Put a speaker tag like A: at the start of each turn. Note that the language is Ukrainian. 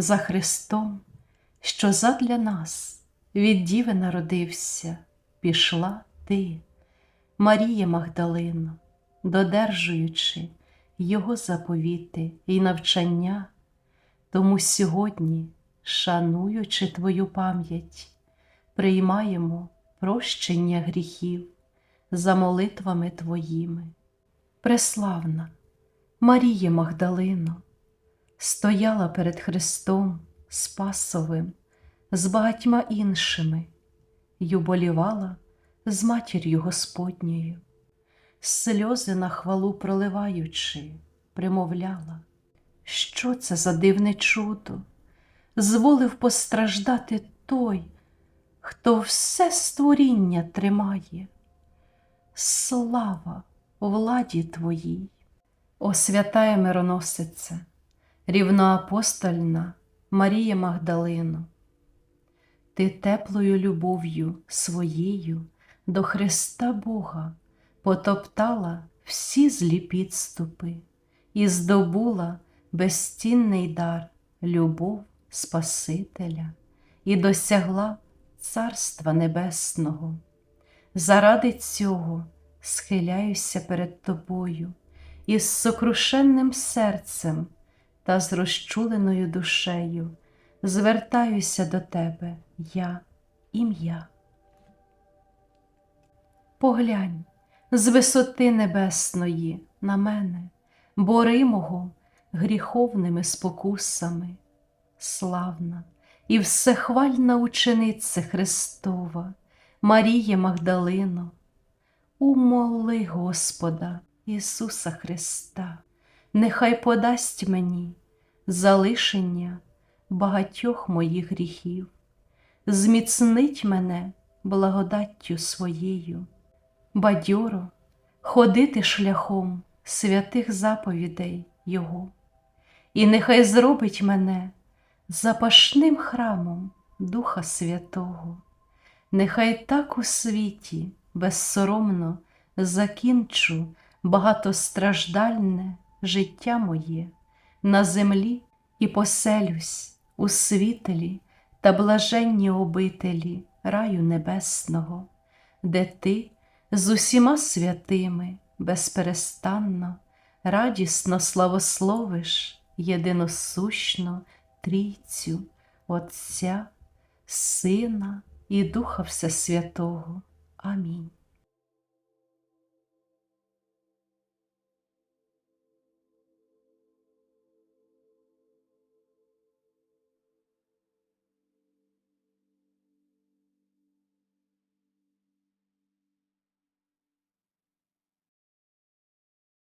A: за Христом, що задля нас від Діви народився, пішла ти, Марія Магдалино, додержуючи Його заповіти і навчання, тому сьогодні, шануючи Твою пам'ять, приймаємо прощення гріхів за молитвами Твоїми. Преславна Марія Магдалино, стояла перед Христом Спасовим з багатьма іншими й уболівала з матір'ю Господньою, сльози на хвалу проливаючи, примовляла, що це за дивне чудо, зволив постраждати той, хто все створіння тримає. Слава владі Твоїй! О святая мироносиця, рівноапостольна Марія Магдалино, ти теплою любов'ю своєю до Христа Бога потоптала всі злі підступи і здобула безцінний дар, любов Спасителя, і досягла Царства Небесного. Заради цього схиляюся перед тобою із сокрушенним серцем та з розчуленою душею. Звертаюся до тебе, я, ім'я. Поглянь з висоти небесної на мене, бори мого гріховними спокусами, славна і всехвальна учениця Христова, Марія Магдалино, умоли Господа Ісуса Христа, нехай подасть мені залишення багатьох моїх гріхів, зміцнить мене благодаттю своєю, бадьоро ходити шляхом святих заповідей Його, і нехай зробить мене запашним храмом Духа Святого, нехай так у світі безсоромно закінчу багатостраждальне життя моє на землі і поселюсь у світлі та блаженні обителі раю небесного, де ти з усіма святими безперестанно, радісно славословиш єдиносущну Трійцю Отця, Сина і Духа Всесвятого. Амінь.